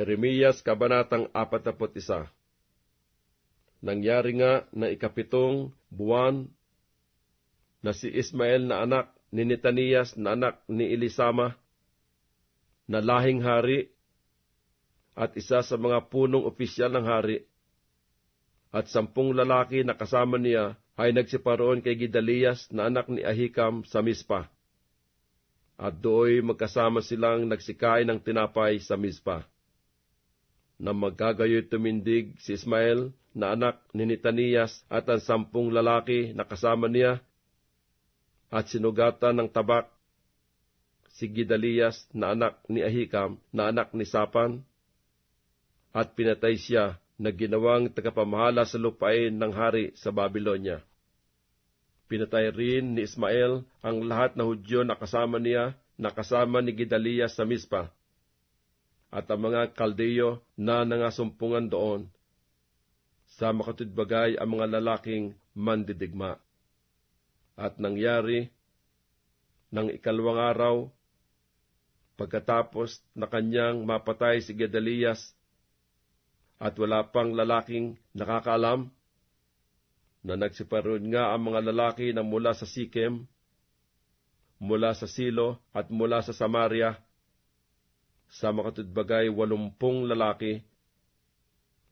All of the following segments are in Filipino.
Jeremias Kabanatang 41 Nangyari nga na ikapitong buwan na si Ismael na anak ni Netanias na anak ni Elisama na lahing hari at isa sa mga punong opisyal ng hari at sampung lalaki na kasama niya ay nagsiparoon kay Gidalias na anak ni Ahikam sa Mispa. At dooy magkasama silang nagsikain ng tinapay sa Mispa. Na magkagayoy tumindig si Ismael na anak ni Netanias at ang sampung lalaki na kasama niya at sinugatan ng tabak. Si Gidalias na anak ni Ahikam na anak ni Sapan. At pinatay siya na ginawang tagapamahala sa lupain ng hari sa Babylonia. Pinatay rin ni Ismael ang lahat na Hudyo na kasama niya na kasama ni Gidalias sa Mispa at ang mga kaldeyo na nangasumpungan doon sa makatudbagay ang mga lalaking mandidigma. At nangyari, ng ikalawang araw, pagkatapos na kanyang mapatay si Gedalias at wala pang lalaking nakakaalam, na nagsiparoon nga ang mga lalaki na mula sa Sikem, mula sa Silo at mula sa Samaria, sa makatudbagay walumpung lalaki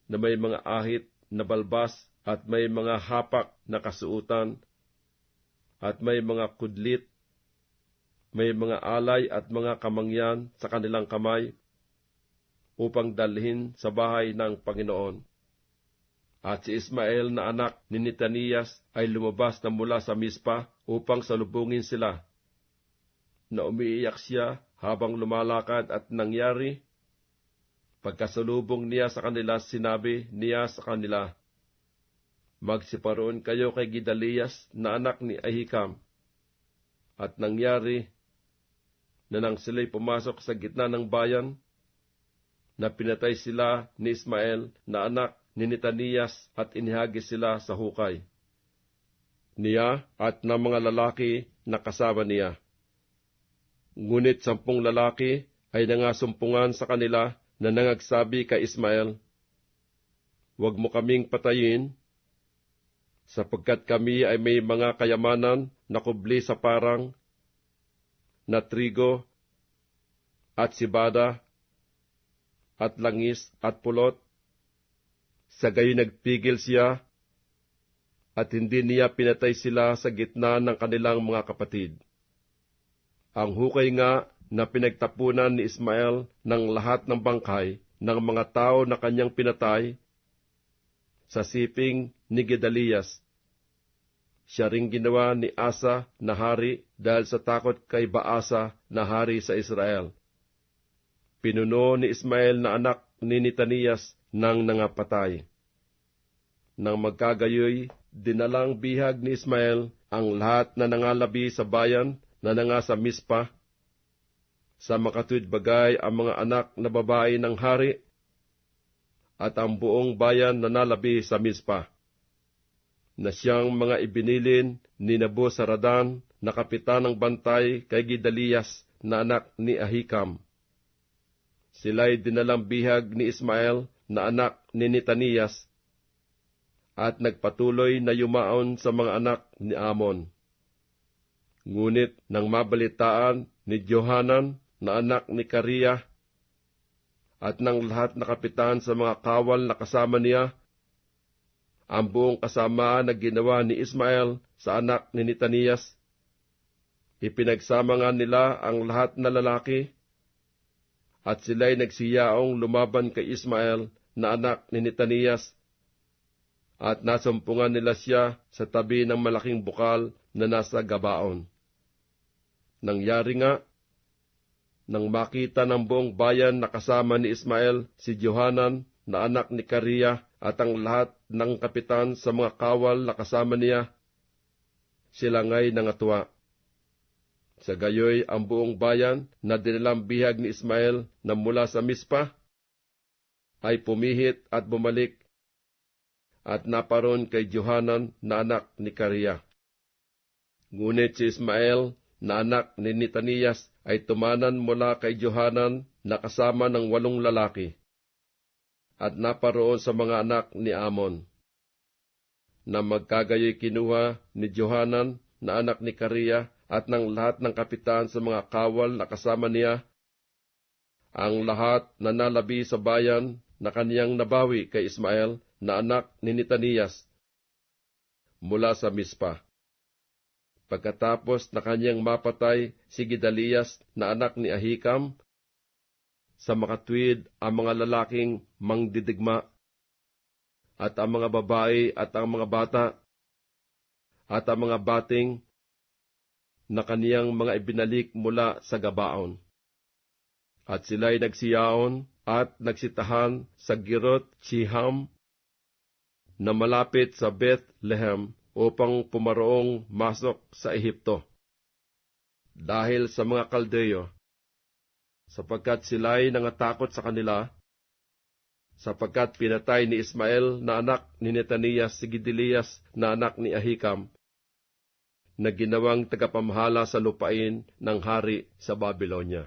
na may mga ahit na balbas at may mga hapak na kasuutan at may mga kudlit, may mga alay at mga kamangyan sa kanilang kamay upang dalhin sa bahay ng Panginoon. At si Ismael na anak ni Netanias ay lumabas na mula sa Mispa upang salubungin sila. Na umiiyak siya habang lumalakad at nangyari, pagkasalubong niya sa kanila sinabi niya sa kanila, Magsiparoon kayo kay Gidalias na anak ni Ahikam. At nangyari na nang sila'y pumasok sa gitna ng bayan, na pinatay sila ni Ismael na anak ni Netanias at inihagis sila sa hukay. Niya at ng mga lalaki na kasama niya. Ngunit sampung lalaki ay nangasumpungan sa kanila na nangagsabi kay Ismael, Huwag mo kaming patayin, sapagkat kami ay may mga kayamanan na kubli sa parang, na trigo, at sibada, at langis at pulot. Sa gayon nagpigil siya at hindi niya pinatay sila sa gitna ng kanilang mga kapatid. Ang hukay nga na pinagtapunan ni Ismael ng lahat ng bangkay ng mga tao na kanyang pinatay sa siping ni Gedalias. Siya ring ginawa ni Asa na hari dahil sa takot kay Baasa na hari sa Israel pinuno ni Ismael na anak ni Netanias ng nangapatay. Nang magkagayoy, dinalang bihag ni Ismael ang lahat na nangalabi sa bayan na nanga sa Mispa. Sa makatuwid bagay ang mga anak na babae ng hari at ang buong bayan na nalabi sa Mispa. Na siyang mga ibinilin ni Nabusaradan na kapitan ng bantay kay Gidalias na anak ni Ahikam sila'y dinalang bihag ni Ismael na anak ni Netanias at nagpatuloy na yumaon sa mga anak ni Amon. Ngunit nang mabalitaan ni Johanan na anak ni Kariya at ng lahat na kapitan sa mga kawal na kasama niya, ang buong kasamaan na ginawa ni Ismael sa anak ni Netanias, ipinagsama nga nila ang lahat na lalaki at sila'y nagsiyaong lumaban kay Ismael na anak ni Netanias, at nasumpungan nila siya sa tabi ng malaking bukal na nasa gabaon. Nangyari nga, nang makita ng buong bayan na kasama ni Ismael si Johanan na anak ni Kariya at ang lahat ng kapitan sa mga kawal na kasama niya, sila nga'y nangatuwa. Sa gayoy ang buong bayan na dinilang bihag ni Ismael na mula sa Mispa ay pumihit at bumalik at naparoon kay Johanan na anak ni Kariya. Ngunit si Ismael na anak ni Netanias ay tumanan mula kay Johanan na kasama ng walong lalaki. at naparoon sa mga anak ni Amon. Na magkagayoy kinuha ni Johanan na anak ni Karia at ng lahat ng kapitan sa mga kawal na kasama niya, ang lahat na nalabi sa bayan na kaniyang nabawi kay Ismael na anak ni Nitanias mula sa Mispa. Pagkatapos na kanyang mapatay si Gidalias na anak ni Ahikam, sa makatwid ang mga lalaking mangdidigma, at ang mga babae at ang mga bata, at ang mga bating na kaniyang mga ibinalik mula sa gabaon. At sila'y nagsiyaon at nagsitahan sa Girot Chiham na malapit sa Bethlehem upang pumaroong masok sa Ehipto. Dahil sa mga kaldeyo, sapagkat sila'y nangatakot sa kanila, sapagkat pinatay ni Ismael na anak ni Netanias si Gidilias na anak ni Ahikam, na ginawang tagapamahala sa lupain ng hari sa Babylonia.